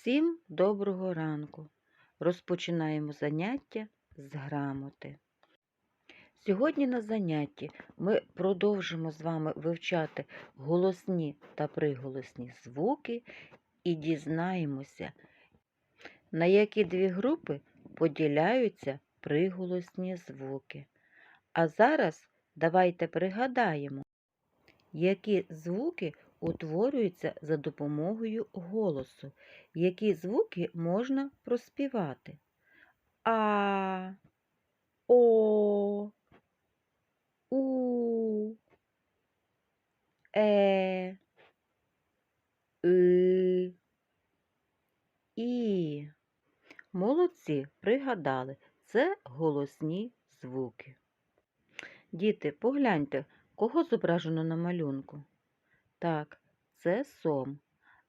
Всім доброго ранку. Розпочинаємо заняття з грамоти. Сьогодні на занятті ми продовжимо з вами вивчати голосні та приголосні звуки і дізнаємося, на які дві групи поділяються приголосні звуки. А зараз давайте пригадаємо, які звуки утворюються за допомогою голосу, які звуки можна проспівати. А, О, У, Е, И, І. Молодці, пригадали, це голосні звуки. Діти, погляньте, кого зображено на малюнку? Так, це сом.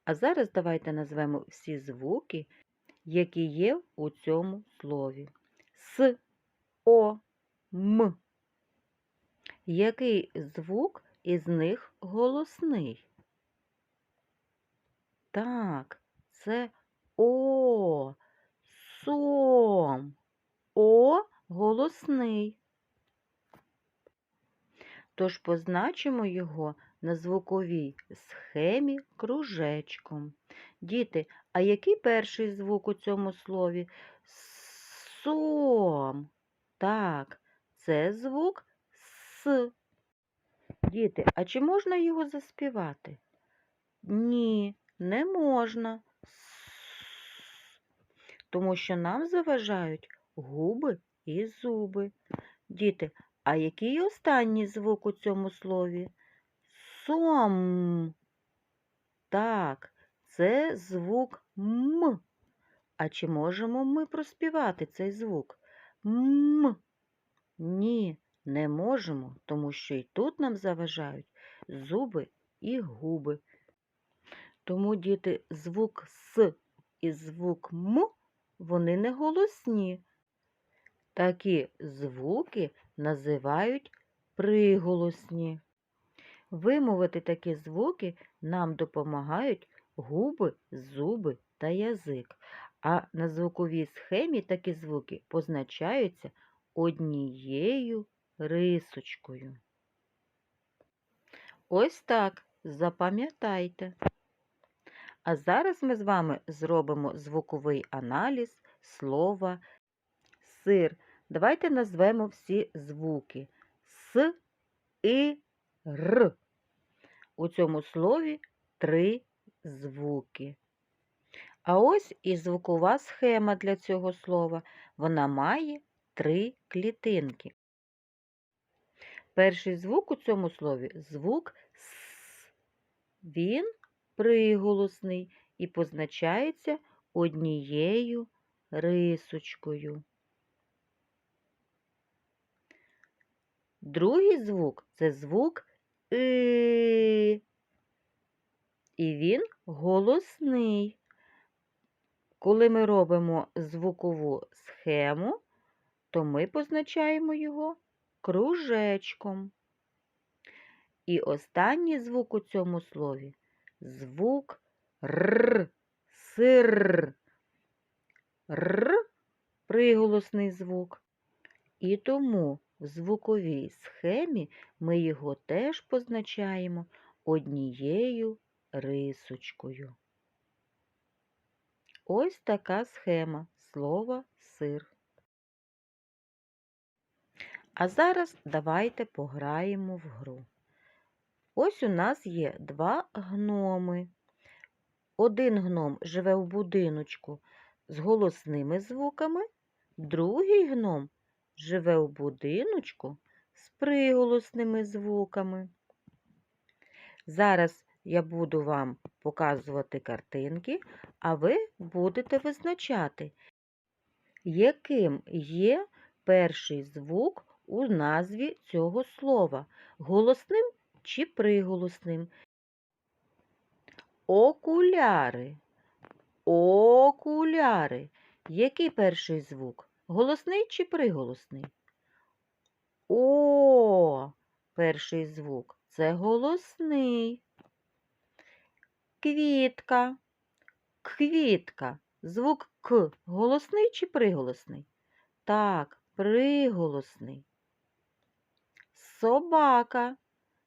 А зараз давайте назвемо всі звуки, які є у цьому слові. С, О, М. Який звук із них голосний? Так, це О, сом. О голосний. Тож позначимо його на звуковій схемі кружечком. Діти, а який перший звук у цьому слові? Сом. Так, це звук С. Діти, а чи можна його заспівати? Ні, не можна. Тому що нам заважають губи і зуби. Діти, а який останній звук у цьому слові? Сом. Так, це звук М. А чи можемо ми проспівати цей звук? М. Ні, не можемо, тому що і тут нам заважають зуби і губи. Тому, діти, звук С і звук М, вони не голосні. Такі звуки називають приголосні. Вимовити такі звуки нам допомагають губи, зуби та язик. А на звуковій схемі такі звуки позначаються однією рисочкою. Ось так, запам'ятайте. А зараз ми з вами зробимо звуковий аналіз слова сир. Давайте назвемо всі звуки С, І, Р. У цьому слові три звуки. А ось і звукова схема для цього слова. Вона має три клітинки. Перший звук у цьому слові звук С. Він приголосний і позначається однією рисочкою. Другий звук це звук И. І він голосний. Коли ми робимо звукову схему, то ми позначаємо його кружечком. І останній звук у цьому слові звук Р. Сир. Р приголосний звук. І тому в звуковій схемі ми його теж позначаємо однією рисочкою. Ось така схема слова сир. А зараз давайте пограємо в гру. Ось у нас є два гноми. Один гном живе в будиночку з голосними звуками, другий гном живе у будиночку з приголосними звуками. Зараз я буду вам показувати картинки, а ви будете визначати, яким є перший звук у назві цього слова голосним чи приголосним. Окуляри. Окуляри. Який перший звук? Голосний чи приголосний? О, перший звук це голосний. Квітка. Квітка. Звук К голосний чи приголосний? Так, приголосний. Собака.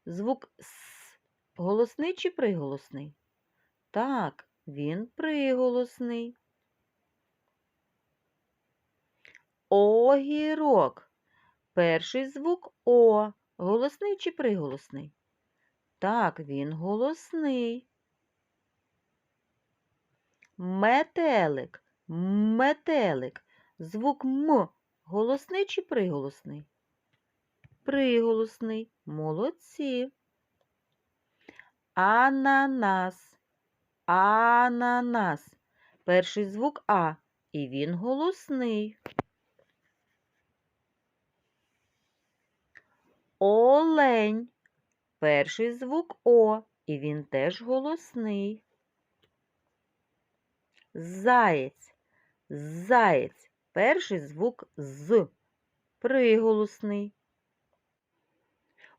Звук С голосний чи приголосний? Так, він приголосний. Огірок. Перший звук О. Голосний чи приголосний? Так, він голосний. Метелик. Метелик. Звук М. Голосний чи приголосний? Приголосний. Молодці. Ананас. Ананас. Перший звук А. І він голосний. Олень. Перший звук О. І він теж голосний. Заєць. Заєць. Перший звук з. Приголосний.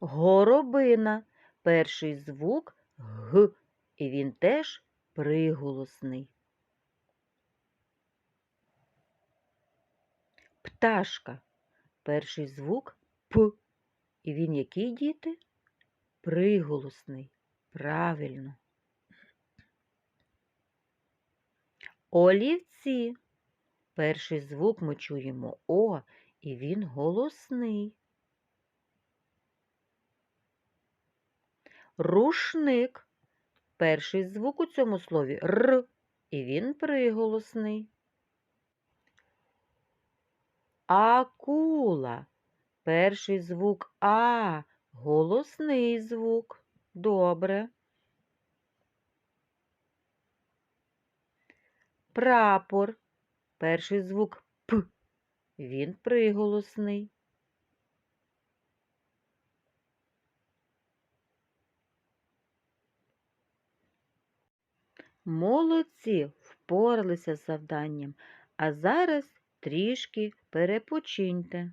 Горобина. Перший звук г. І він теж приголосний. Пташка. Перший звук п. І він який діти? Приголосний. Правильно. Олівці. Перший звук ми чуємо О, і він голосний. Рушник. Перший звук у цьому слові Р, і він приголосний. Акула. Перший звук А, голосний звук. Добре. Прапор. Перший звук П. Він приголосний. Молодці, впоралися з завданням, а зараз трішки перепочиньте.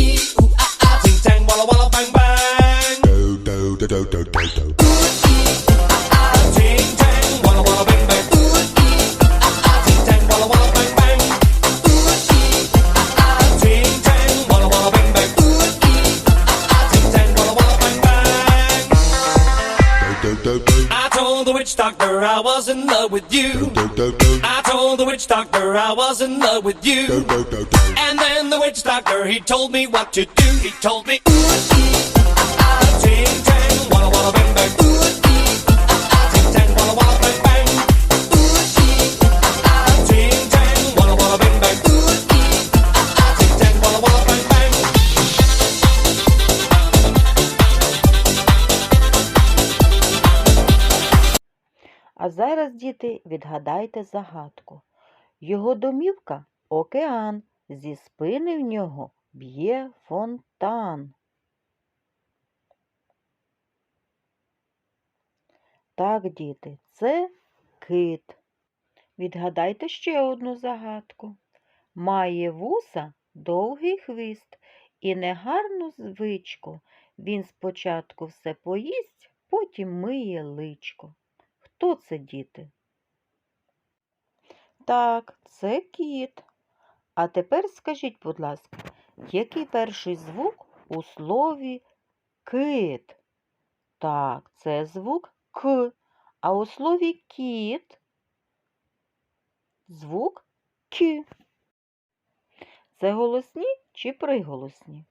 I told the witch doctor I was in love with you. I told the witch doctor I was in love with you. And then the witch doctor he told me what to do. He told me ooh ee ah ah ting walla walla bang bang. Ooh зараз, діти, відгадайте загадку. Його домівка океан, зі спини в нього б'є фонтан. Так, діти, це кит. Відгадайте ще одну загадку. Має вуса довгий хвіст і негарну звичку. Він спочатку все поїсть, потім миє личко. Хто це, діти? Так, це кіт. А тепер скажіть, будь ласка, який перший звук у слові кит? Так, це звук К. А у слові кіт звук К. Це голосні чи приголосні?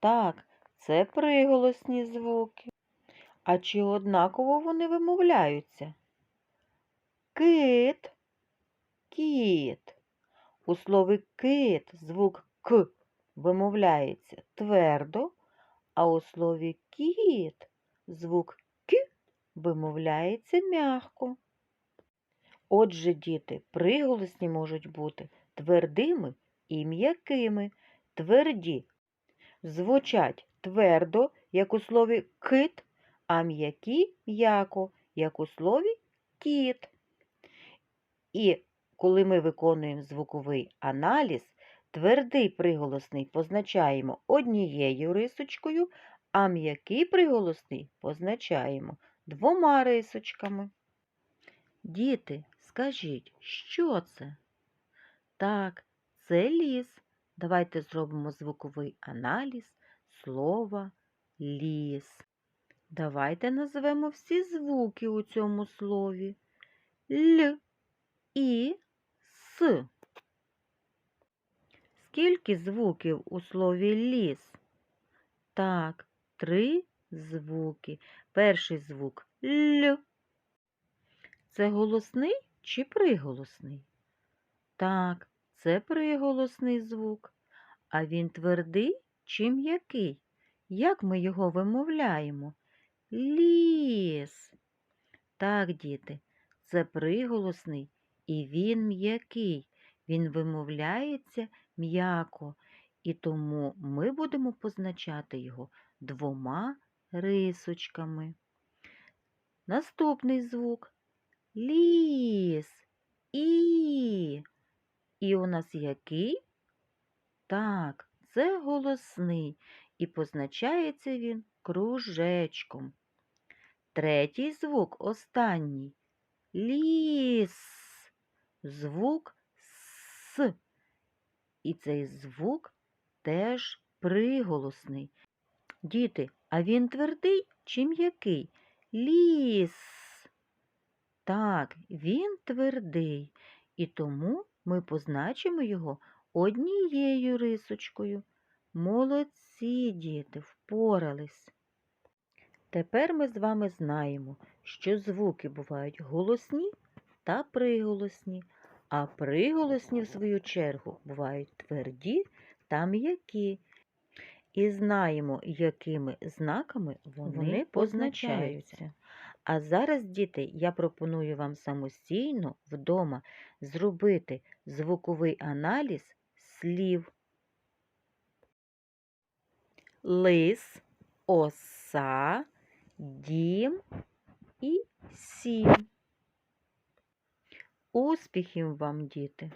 Так, це приголосні звуки. А чи однаково вони вимовляються? Кит, кіт. У слові кит звук К вимовляється твердо, а у слові кіт звук К вимовляється м'яко. Отже, діти, приголосні можуть бути твердими і м'якими. Тверді звучать твердо, як у слові кит, а м'які м'яко, як у слові кіт. І коли ми виконуємо звуковий аналіз, Твердий приголосний позначаємо однією рисочкою, а м'який приголосний позначаємо двома рисочками. Діти, скажіть, що це? Так, це ліс. Давайте зробимо звуковий аналіз слова ліс. Давайте назвемо всі звуки у цьому слові. Л, І, С. Скільки звуків у слові ліс? Так, три звуки. Перший звук Л. Це голосний чи приголосний? Так, це приголосний звук. А він твердий чи м'який? Як ми його вимовляємо? Ліс. Так, діти, це приголосний і він м'який. Він вимовляється м'яко, і тому ми будемо позначати його двома рисочками. Наступний звук ліс. І. І у нас який? Так, це голосний, і позначається він кружечком. Третій звук останній. Ліс. Звук С. І цей звук теж приголосний. Діти, а він твердий чи м'який? Ліс. Так, він твердий, і тому ми позначимо його однією рисочкою. Молодці, діти, впорались. Тепер ми з вами знаємо, що звуки бувають голосні та приголосні, а приголосні, в свою чергу, бувають тверді та м'які. І знаємо, якими знаками вони, Вони позначаються. А зараз, діти, я пропоную вам самостійно вдома зробити звуковий аналіз слів. Лис, оса, дім і сім. Успіхів вам, діти!